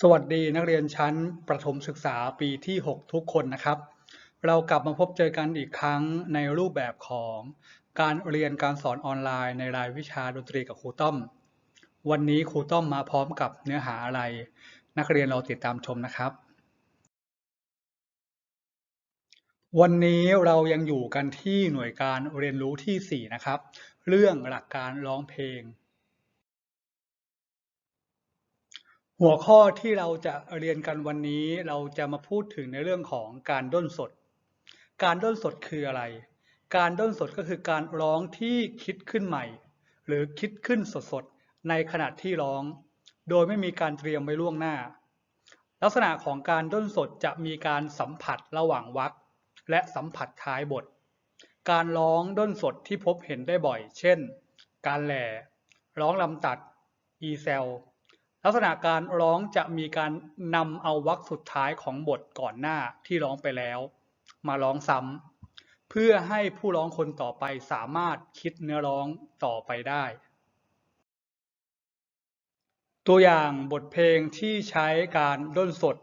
สวัสดีนักเรียนชั้นประถมศึกษาปีที่ 6 ทุกคนนะครับ เรากลับมาพบเจอกันอีกครั้งในรูปแบบของการเรียนการสอนออนไลน์ในรายวิชาดนตรีกับครูต้อม วันนี้ครูต้อมมาพร้อมกับเนื้อหาอะไร นักเรียนเราติดตามชมนะครับ วันนี้เรายังอยู่กันที่หน่วยการเรียนรู้ที่ 4 นะครับ เรื่องหลักการร้องเพลง หัวข้อที่เราจะเรียนกันวันนี้เราจะมาพูดถึงในเรื่องของการด้นสด การด้นสดคืออะไร การด้นสดก็คือการร้องที่คิดขึ้นใหม่ หรือคิดขึ้นสดๆในขณะที่ร้อง โดยไม่มีการเตรียมไว้ล่วงหน้า ลักษณะของการด้นสดจะมีการสัมผัสระหว่างวรรคและสัมผัสท้ายบท การร้องด้นสดที่พบเห็นได้บ่อย เช่น การแหล่ ร้องลำตัด อีเซล ลักษณะการร้องจะมีการนำเอาวรรคสุดท้ายของบทก่อนหน้าที่ร้องไปแล้ว มาร้องซ้ำเพื่อให้ผู้ร้องคนต่อไปสามารถคิดเนื้อร้องต่อไปได้ ตัวอย่างบทเพลงที่ใช้การด้นสด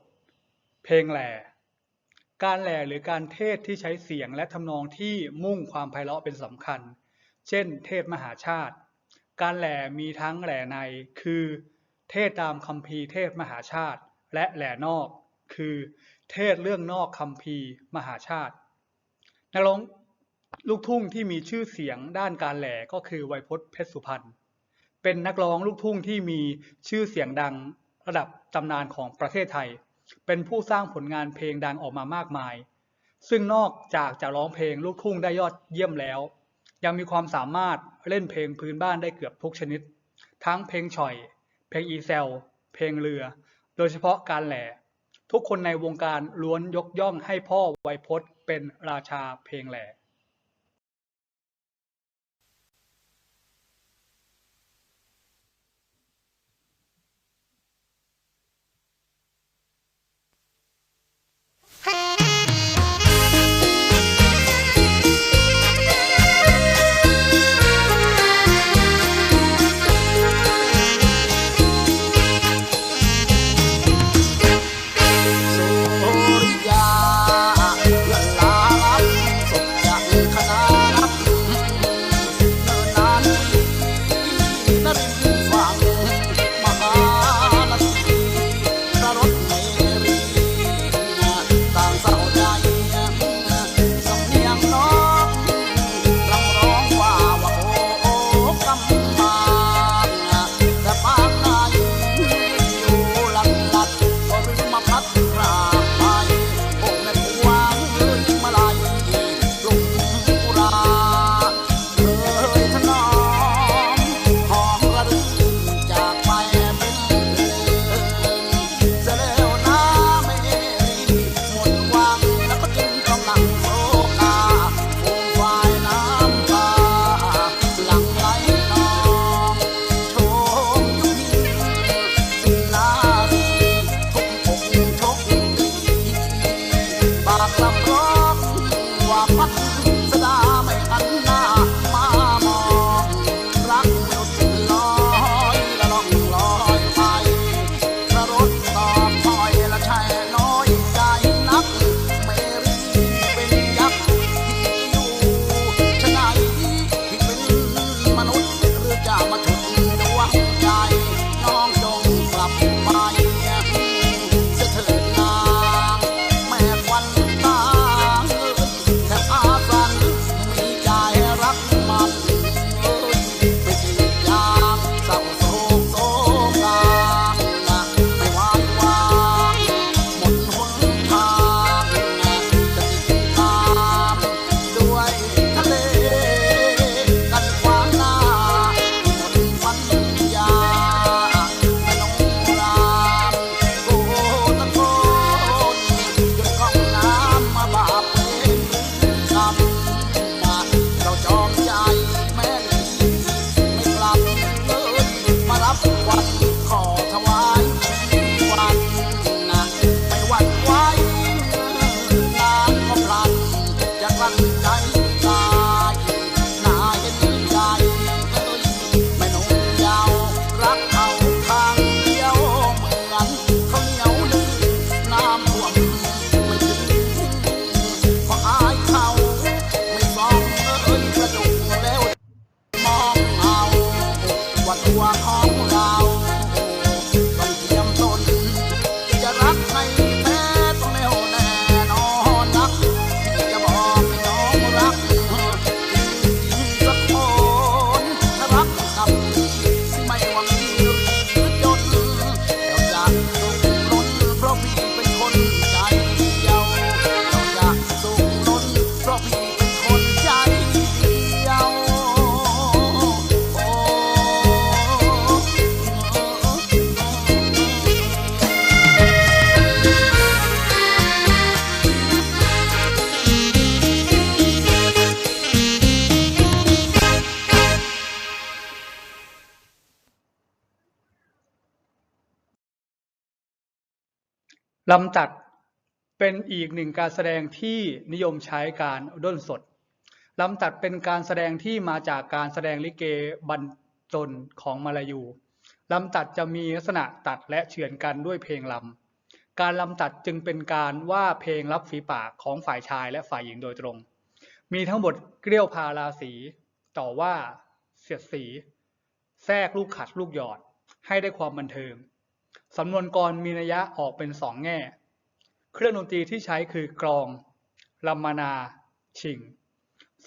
เพลงแหล่การแหล่หรือการเทศที่ใช้เสียงและทำนองที่มุ่งความไพเราะเป็นสำคัญ เช่น เทศมหาชาติ การแหล่มีทั้งแหล่ในคือ เทศตามคัมภีร์เทศมหาชาติและแหล่นอก คือเทศเรื่องนอกคัมภีร์มหาชาตินักร้องลูกทุ่งที่มีชื่อเสียงด้านการแหล่ก็คือไวยพจน์เพชรสุพรรณเป็นนักร้องลูกทุ่งที่มีชื่อเสียงดังระดับตำนานของประเทศไทย เป็นผู้สร้างผลงานเพลงดังออกมามากมาย ซึ่งนอกจากจะร้องเพลงลูกทุ่งได้ยอดเยี่ยมแล้ว ยังมีความสามารถเล่นเพลงพื้นบ้านได้เกือบทุกชนิด ทั้งเพลงฉ่อย เพลงอีเซล เพลงเรือ โดยเฉพาะการแหล่ ทุกคนในวงการล้วนยกย่องให้พ่อไวยพจน์เป็นราชาเพลงแหล่ ลำตัดเป็นอีกหนึ่งการแสดงที่นิยมใช้การด้นสด ลำตัดเป็นการแสดงที่มาจากการแสดงลิเกบรรจนของมาลายู ลำตัดจะมีลักษณะตัดและเฉือนกันด้วยเพลงลำ การลำตัดจึงเป็นการว่าเพลงรับฝีปากของฝ่ายชายและฝ่ายหญิงโดยตรง มีทั้งบทเกลี้ยวพาราสีต่อว่าเสียดสี แทรกลูกขัดลูกหยอด ให้ได้ความบันเทิง สำนวนกรมีนัยยะออกเป็นสองแง่ เครื่องดนตรีที่ใช้คือกลองลำมานา ชิง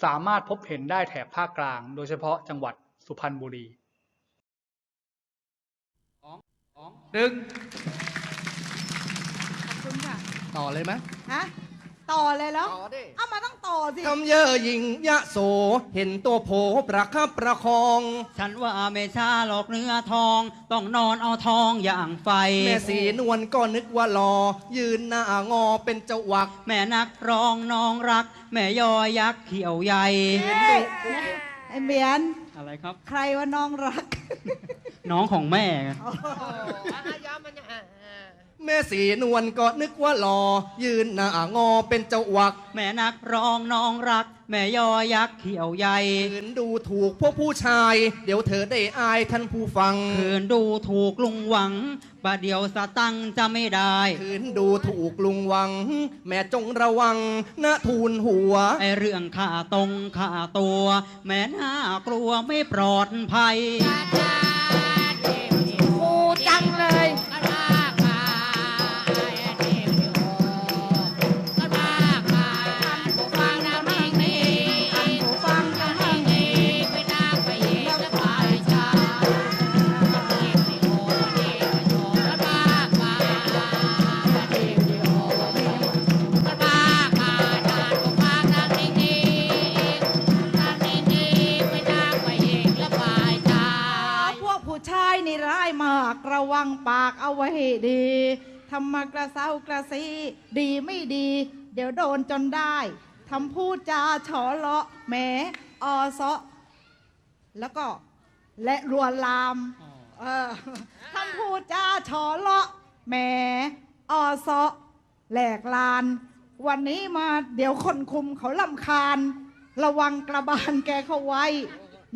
สามารถพบเห็นได้แถบภาคกลาง โดยเฉพาะจังหวัดสุพรรณบุรีหนึ่งขอบคุณค่ะ ต่อเลยไหมฮะต่อเลยแล้ว ต่อดิ เอามาต้องต่อ สิคำเย่อหญิงยะโส เห็นตัวโผประคับประคอง ฉันว่าไม่ช้าหรอกเนื้อทอง ต้องนอนเอาทองอย่างไฟ แม่สีนวลก็นึกว่ารอ ยืนหน้างอเป็นเจ้าวัก แม่นักร้องน้องรัก แม่ยอยักษ์เขียวใหญ่ไอ้เหมียนอะไรครับ ใครว่าน้องรัก น้องของแม่ไง แม่สีนวลก็นึกว่ารอยืนหน้างอเป็นเจ้าวักแม่นักร้องน้องรัก แม่ยอยักษ์เขียวใหญ่ยืนดูถูกพวกผู้ชาย เดี๋ยวเธอได้อายท่านผู้ฟังคืนดูถูกลุงหวังประเดี๋ยวสตังค์จะไม่ได้คืนดูถูกลุงวัง แม่จงระวังนะทูลหัว ไอเรื่องข่าตรงข่าตัว แม่น่ากลัวไม่ปลอดภัยค มากระวังปากเอาไว้ให้ดี ทำมากระเซากระซีดีไม่ดี เดี๋ยวโดนจนได้ ทำพูดจาฉอเลาะแหมออซะแล้วก็และรวนลามเออทำพูดจาฉอเลาะแหมออซะแหลกลาน วันนี้มาเดี๋ยวคนคุมเขาลำคาญ ระวังกระบาลแกเขาไว้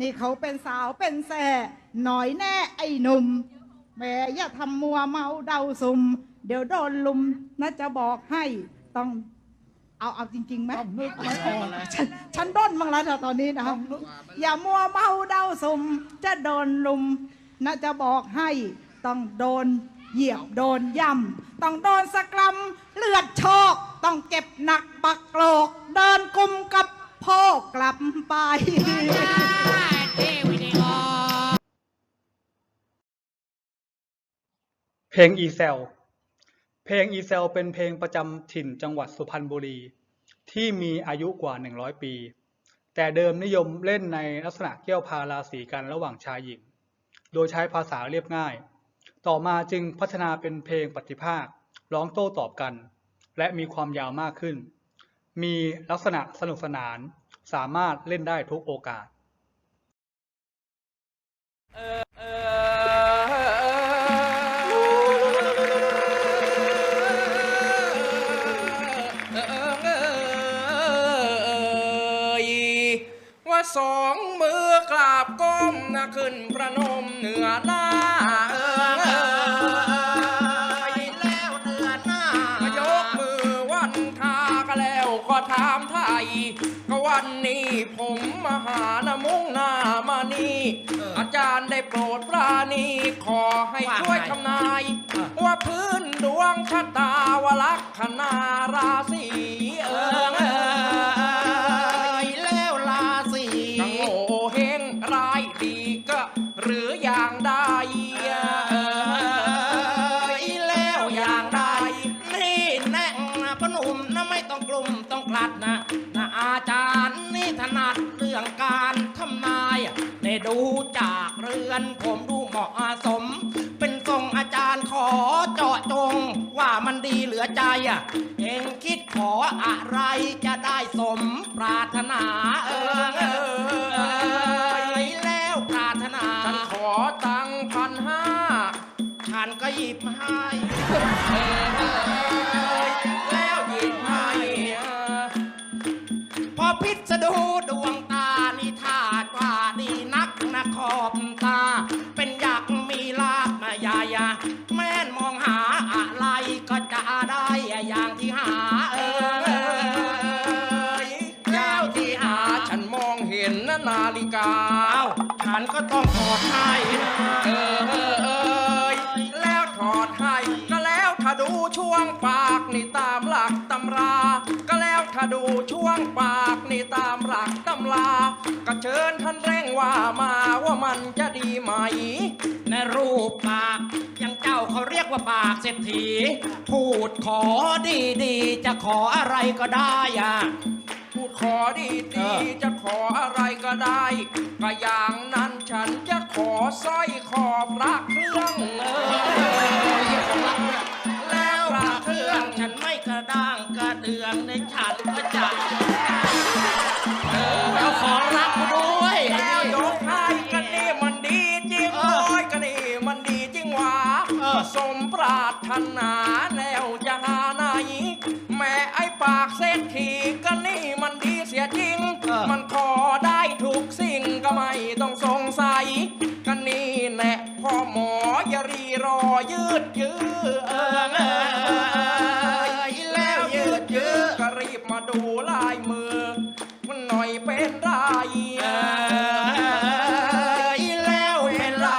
นี่เขาเป็นสาวเป็นแส่หน่อยแน่ไอ้หนุ่ม แหม่อย่าทำมัวเมาเดาซุม เดี๋ยวโดนลุมน่าจะบอกให้ต้องเอาเอาจริงๆไหมฉันฉันด้นบ้างแล้วนะตอนนี้นะอย่ามัวเมาเดาซุม จะโดนลุมน่าจะบอกให้ต้องโดนเหยียบโดนย่ำต้องโดนสกรัมเลือดโชก ต้องเจ็บหนักปักโกรกเดินกุมกับพ่อกลับไปเพ ลงอีเซล เพลงอีเซลเป็นเพลงประจำถิ่นจังหวัดสุพรรณบุรี ที่มีอายุกว่า 100 ปี แต่เดิมนิยมเล่นในลักษณะเกี่ยวพาราสีกันระหว่างชายหญิง โดยใช้ภาษาเรียบง่าย ต่อมาจึงพัฒนาเป็นเพลงปฏิภาค ร้องโต้ตอบกัน และมีความยาวมากขึ้น มีลักษณะสนุกสนาน สามารถเล่นได้ทุกโอกาส สองมือกราบก้มนะขึ้นประนมเหนือหน้าเออแล้วเดือหน้ายกมือวันทาก็แล้วก็ถามไทยก็วันนี้ผมมาหานะมุ่งหน้ามานี่อาจารย์ได้โปรดปราณีขอให้ช่วยทำนาย ว่าพื้นดวงชะตาวลักษณาราศีเออ อย่างใดนี่แน่นะพนุ่มนะไม่ต้องกลุ่มต้องกลัดนะนะอาจารย์นี่ถนัดเรื่องการทำนายได้ดูจากเรือนผมดูเหมาะสม เป็นทรงอาจารย์ขอเจาะจง ว่ามันดีเหลือใจอะเองคิดขออะไรจะได้สมปรารถนาเออารถนาฉันขอตังพันห้าชฉันก็หยิบให้เออแล้วหยิบให้เออพอพิษดูดวงตานี่ท่ากว่าดีนักนะขอบตา เป็นอยากมีลาบมายายาแม่นมองหาอะไรก็จะได้อย่างที่หาเออแล้วที่หาฉันมองเห็นนะนาฬิกา ฉันก็ต้องถอดให้ ช่วงปากนี่ตามหลักตำลาก็เชิญท่านเร่งว่ามาว่ามันจะดีไหม ในรูปปากยังเจ้าเขาเรียกว่าปากเศรษฐี พูดขอดีดีๆจะขออะไรก็ได้อะพูดขอดีดีๆจะขออะไรก็ได้ก็อย่างนั้นฉันจะขอสร้อยคอพระเครื่องเออแล้วพระเครื่อง ฉันไม่กระด้างกระเดืองในฉันก็จะเอาของรักกูด้วยแล้วยกให้กันนี่มันดีจริงโอ้ยกันนี่มันดีจริงหวะสมปรารถนาแล้วจะหาไหนแม่ไอ้ปากเศรษฐีกันนี่มันดีเสียจริง มันขอได้ทุกสิ่งก็ไม่ต้องสงสัยกันนี่แน่พ่อหมออย่ารีรอยืดยื้อเออ ดูลายมือ มันหน่อยเป็นไรเอยแล้วเป็นไร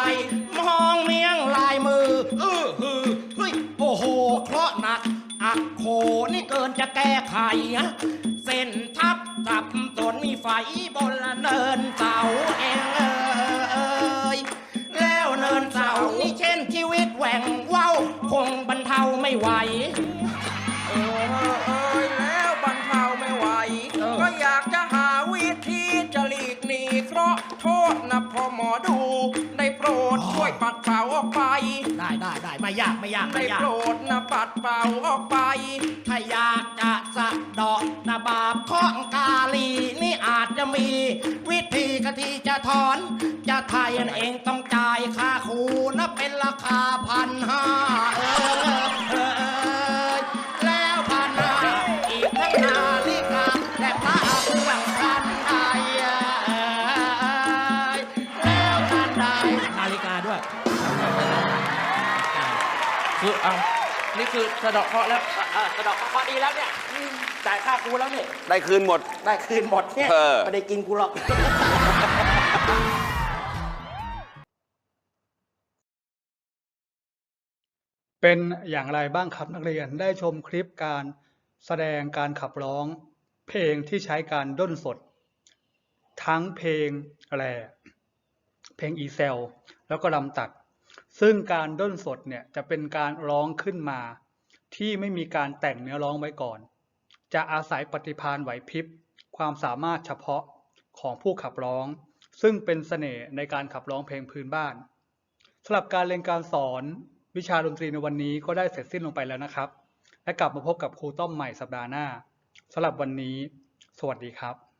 มองเมียงลายมือเออฮือเฮ้ยโอ้โหเคราะห์หนัก อักโขนี่เกินจะแก้ไขอะเส้นทับสับสนมีไฟบนเนินเสาเองเอยแล้วเนินเสานี่เช่นชีวิตแหว่งเว้า คงบรรเทาไม่ไหว เออเอย หมอดูได้โปรดช่วยปัดเป่าออกไป ได้ได้ได้ไม่ยากไม่ยากได้ไม่ยาก โปรดนะปัดเป่าออกไป ถ้าอยากจะสะเดอกนะบาปของกาลีนี่อาจจะมี วิธีกะที่จะถอน จะไทยเองต้องจ่ายค่าครูนะเป็นราคาพันห้าเออเออ คือเอานี่คือสะเดอกเคราะห์แล้ว เออสะเดอกเคราะห์ดีแล้วเนี่ยอืมจ่ายค่ากูแล้วเนี่ยได้คืนหมด ได้คืนหมดเนี่ยเออ ไม่ได้กินกูหรอกเป็นอย่างไรบ้างครับนักเรียนได้ชมคลิปการแสดงการขับร้อง เพลงที่ใช้การด้นสด ทั้งเพลงอะไรเพลงอีเซล แล้วก็ลำตัด ซึ่งการด้นสดเนี่ยจะเป็นการร้องขึ้นมา ที่ไม่มีการแต่งเนื้อร้องไว้ก่อน จะอาศัยปฏิภาณไหวพริบ ความสามารถเฉพาะของผู้ขับร้อง ซึ่งเป็นเสน่ห์ในการขับร้องเพลงพื้นบ้านสำหรับการเรียนการสอนวิชาดนตรีในวันนี้ก็ได้เสร็จสิ้นลงไปแล้วนะครับ และกลับมาพบกับครูต้อมใหม่สัปดาห์หน้าสำหรับวันนี้ สวัสดีครับ